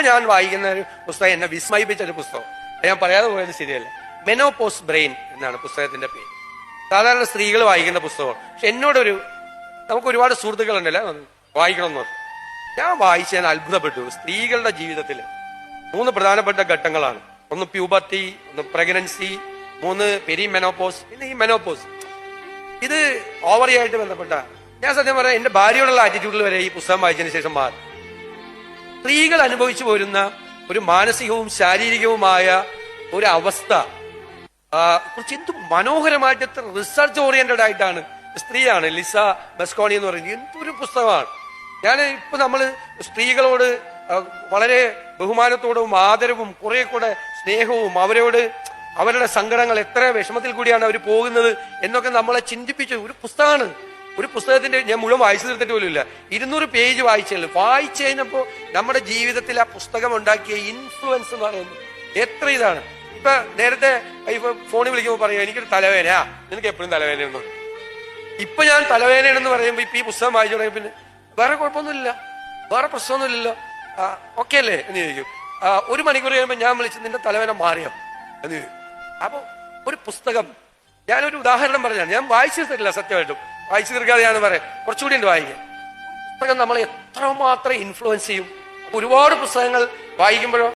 ഇപ്പൊ ഞാൻ വായിക്കുന്ന ഒരു പുസ്തകം എന്നെ വിസ്മയിപ്പിച്ച ഒരു പുസ്തകം. ഞാൻ പറയാതെ പോയത് ശരിയല്ല. മെനോപോസ് ബ്രെയിൻ എന്നാണ് പുസ്തകത്തിന്റെ പേര്. സാധാരണ സ്ത്രീകൾ വായിക്കുന്ന പുസ്തകമാണ്. പക്ഷെ എന്നോടൊരു നമുക്ക് ഒരുപാട് സുഹൃത്തുക്കളുണ്ടല്ലോ വായിക്കണമെന്ന് ഞാൻ വായിച്ച് ഞാൻ അത്ഭുതപ്പെട്ടു. സ്ത്രീകളുടെ ജീവിതത്തിൽ മൂന്ന് പ്രധാനപ്പെട്ട ഘട്ടങ്ങളാണ്. ഒന്ന് പ്യൂബർട്ടി ഒന്ന് പ്രഗ്നൻസി മൂന്ന് പെരി മെനോപോസ് പിന്നെ ഈ മെനോപോസ് ഇത് ഓവറി ആയിട്ട് ബന്ധപ്പെട്ട ഞാൻ സത്യം പറയാം എന്റെ ഭാര്യയോടുള്ള ആറ്റിറ്റ്യൂഡിൽ വരെ ഈ പുസ്തകം വായിച്ചതിന് ശേഷം മാറി. സ്ത്രീകൾ അനുഭവിച്ചു പോരുന്ന ഒരു മാനസികവും ശാരീരികവുമായ ഒരു അവസ്ഥ കുറച്ച് എന്തും മനോഹരമായിട്ട് റിസർച്ച് ഓറിയന്റഡ് ആയിട്ടാണ്. സ്ത്രീയാണ് ലിസ ബെസ്കോണി എന്ന് പറയുന്നത്. എന്തൊരു പുസ്തകമാണ്. ഞാൻ ഇപ്പൊ നമ്മൾ സ്ത്രീകളോട് വളരെ ബഹുമാനത്തോടും ആദരവും കുറെ കൂടെ സ്നേഹവും അവരോട് അവരുടെ സങ്കടങ്ങൾ എത്ര വിഷമത്തിൽ കൂടിയാണ് അവർ പോകുന്നത് എന്നൊക്കെ നമ്മളെ ചിന്തിപ്പിച്ച ഒരു പുസ്തകമാണ്. ഒരു പുസ്തകത്തിന്റെ ഞാൻ മുഴുവൻ വായിച്ചു തീർത്തിട്ട് പോലും ഇല്ല. ഇരുന്നൂറ് പേജ് വായിച്ചല്ലോ വായിച്ചു കഴിഞ്ഞപ്പോ നമ്മുടെ ജീവിതത്തിൽ ആ പുസ്തകം ഉണ്ടാക്കിയ ഇൻഫ്ലുവൻസ് എന്ന് പറയുന്നത് എത്ര ഇതാണ്? ഇപ്പൊ നേരത്തെ ഇപ്പൊ ഫോണിൽ വിളിക്കുമ്പോൾ പറയാം എനിക്കൊരു തലവേന നിനക്ക് എപ്പോഴും തലവേന ഉണ്ടോ? ഇപ്പൊ ഞാൻ തലവേനയാണെന്ന് പറയുമ്പോ ഇപ്പൊ ഈ പുസ്തകം വായിച്ചു തുടങ്ങിയ പിന്നെ വേറെ കുഴപ്പമൊന്നുമില്ല. വേറെ പ്രശ്നമൊന്നുമില്ലല്ലോ ഓക്കെ അല്ലേ? എന്ന് ചോദിക്കും. ഒരു മണിക്കൂർ കഴിയുമ്പോൾ ഞാൻ വിളിച്ച് നിന്റെ തലവേന മാറിയോ? എന്ന് ചോദിക്കും. അപ്പൊ ഒരു പുസ്തകം ഞാനൊരു ഉദാഹരണം പറഞ്ഞാണ് ഞാൻ വായിച്ചു തീർത്തിട്ടില്ല സത്യമായിട്ടും. വായിച്ചു തീർക്കാതെയാണ് പറയാം. കുറച്ചുകൂടി ഉണ്ട് വായിക്കാൻ പുസ്തകം നമ്മളെ എത്രമാത്രം ഇൻഫ്ലുവൻസ് ചെയ്യും. ഒരുപാട് പുസ്തകങ്ങൾ വായിക്കുമ്പോഴോ